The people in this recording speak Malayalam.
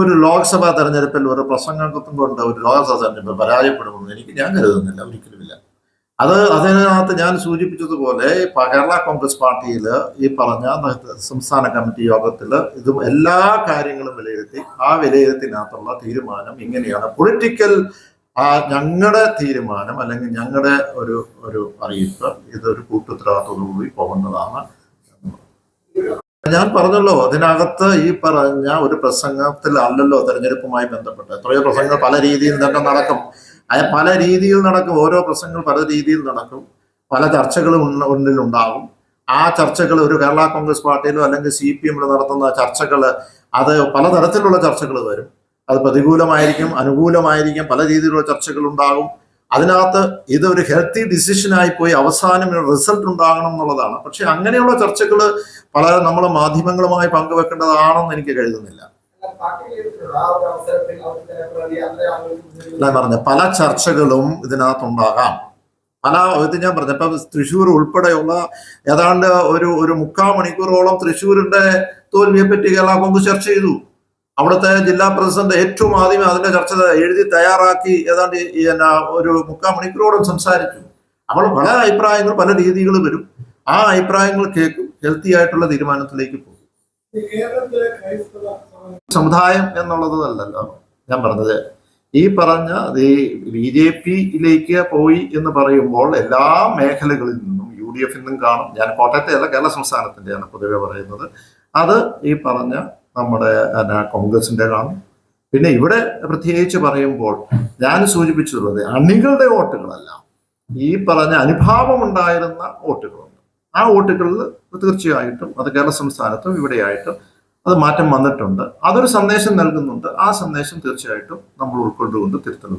ഒരു ലോക്സഭാ തെരഞ്ഞെടുപ്പിൽ ഒരു പ്രസംഗത്വം കൊണ്ട് ഒരു ലോക്സഭാ തെരഞ്ഞെടുപ്പ് പരാജയപ്പെടുമെന്ന് എനിക്ക് ഞാൻ കരുതുന്നില്ല ഒരിക്കലുമില്ല. അത് അതിനകത്ത് ഞാൻ സൂചിപ്പിച്ചതുപോലെ കേരള കോൺഗ്രസ് പാർട്ടിയിൽ ഈ പറഞ്ഞ സംസ്ഥാന കമ്മിറ്റി യോഗത്തിൽ ഇതും എല്ലാ കാര്യങ്ങളും വിലയിരുത്തി ആ വിലയിരുത്തിനകത്തുള്ള തീരുമാനം ഇങ്ങനെയാണ്. പൊളിറ്റിക്കൽ ആ ഞങ്ങളുടെ തീരുമാനം അല്ലെങ്കിൽ ഞങ്ങളുടെ ഒരു ഒരു അറിയിപ്പ് ഇതൊരു കൂട്ടുത്തരവാദിത്തോടുകൂടി പോകുന്നതാണ്. ഞാൻ പറഞ്ഞല്ലോ അതിനകത്ത് ഈ പറഞ്ഞ ഒരു പ്രസംഗത്തിൽ അല്ലല്ലോ തെരഞ്ഞെടുപ്പുമായി ബന്ധപ്പെട്ട്. എത്രയോ പ്രസംഗങ്ങൾ പല രീതിയിൽ തന്നെ നടക്കും. അത് പല രീതിയിൽ നടക്കും. ഓരോ പ്രസംഗങ്ങൾ പല രീതിയിൽ നടക്കും. പല ചർച്ചകളും ഉള്ളിൽ ഉണ്ടാകും ആ ചർച്ചകൾ ഒരു കേരള കോൺഗ്രസ് പാർട്ടിയിലോ അല്ലെങ്കിൽ സി പി എമ്മിലോ നടത്തുന്ന ചർച്ചകൾ അത് പലതരത്തിലുള്ള ചർച്ചകൾ വരും. അത് പ്രതികൂലമായിരിക്കും അനുകൂലമായിരിക്കും പല രീതിയിലുള്ള ചർച്ചകൾ ഉണ്ടാകും. അതിനകത്ത് ഇതൊരു ഹെൽത്തി ഡിസിഷനായി പോയി അവസാനം റിസൾട്ട് ഉണ്ടാകണം എന്നുള്ളതാണ്. പക്ഷെ അങ്ങനെയുള്ള ചർച്ചകൾ വളരെ നമ്മൾ മാധ്യമങ്ങളുമായി പങ്കുവെക്കേണ്ടതാണെന്ന് എനിക്ക് കരുതുന്നില്ല. പറഞ്ഞ പല ചർച്ചകളും ഇതിനകത്തുണ്ടാകാം. പല ഇത് ഞാൻ പറഞ്ഞ ഇപ്പൊ തൃശ്ശൂർ ഉൾപ്പെടെയുള്ള ഏതാണ്ട് ഒരു ഒരു മുക്കാൽ മണിക്കൂറോളം തൃശ്ശൂരിന്റെ തോൽവിയെ പറ്റി കേരള കോൺഗ്രസ് ചർച്ച ചെയ്തു. അവിടുത്തെ ജില്ലാ പ്രസിഡന്റ് ഏറ്റവും ആദ്യമേ അതിന്റെ ചർച്ച എഴുതി തയ്യാറാക്കി ഏതാണ്ട് എന്നാ ഒരു മുക്കാൽ മണിക്കൂറോളം സംസാരിച്ചു. അവൾ പല അഭിപ്രായങ്ങൾ പല രീതികൾ വരും. ആ അഭിപ്രായങ്ങൾ കേൾക്കും ഹെൽത്തി ആയിട്ടുള്ള തീരുമാനത്തിലേക്ക് പോകും. സമുദായം എന്നുള്ളതല്ലല്ലോ ഞാൻ പറഞ്ഞത് ഈ പറഞ്ഞ ഈ ബി ജെ പിയിലേക്ക് പോയി എന്ന് പറയുമ്പോൾ എല്ലാ മേഖലകളിൽ നിന്നും യു ഡി എഫിൽ നിന്നും കാണും. ഞാൻ കോട്ടയത്തെ അല്ല കേരള സംസ്ഥാനത്തിന്റെയാണ് പൊതുവെ പറയുന്നത്. അത് ഈ പറഞ്ഞ നമ്മുടെ എന്നാ, കോൺഗ്രസിന്റെ കാണും. പിന്നെ ഇവിടെ പ്രത്യേകിച്ച് പറയുമ്പോൾ ഞാൻ സൂചിപ്പിച്ചിട്ടുള്ളത് അണികളുടെ വോട്ടുകളല്ല. ഈ പറഞ്ഞ അനുഭാവമുണ്ടായിരുന്ന വോട്ടുകളുണ്ട്. ആ വോട്ടുകളിൽ തീർച്ചയായിട്ടും അത് കേരള സംസ്ഥാനത്തും ഇവിടെയായിട്ടും അത് മാറ്റം വന്നിട്ടുണ്ട്. അതൊരു സന്ദേശം നൽകുന്നുണ്ട്. ആ സന്ദേശം തീർച്ചയായിട്ടും നമ്മൾ ഉൾക്കൊണ്ടുകൊണ്ട് തിരുത്തൽ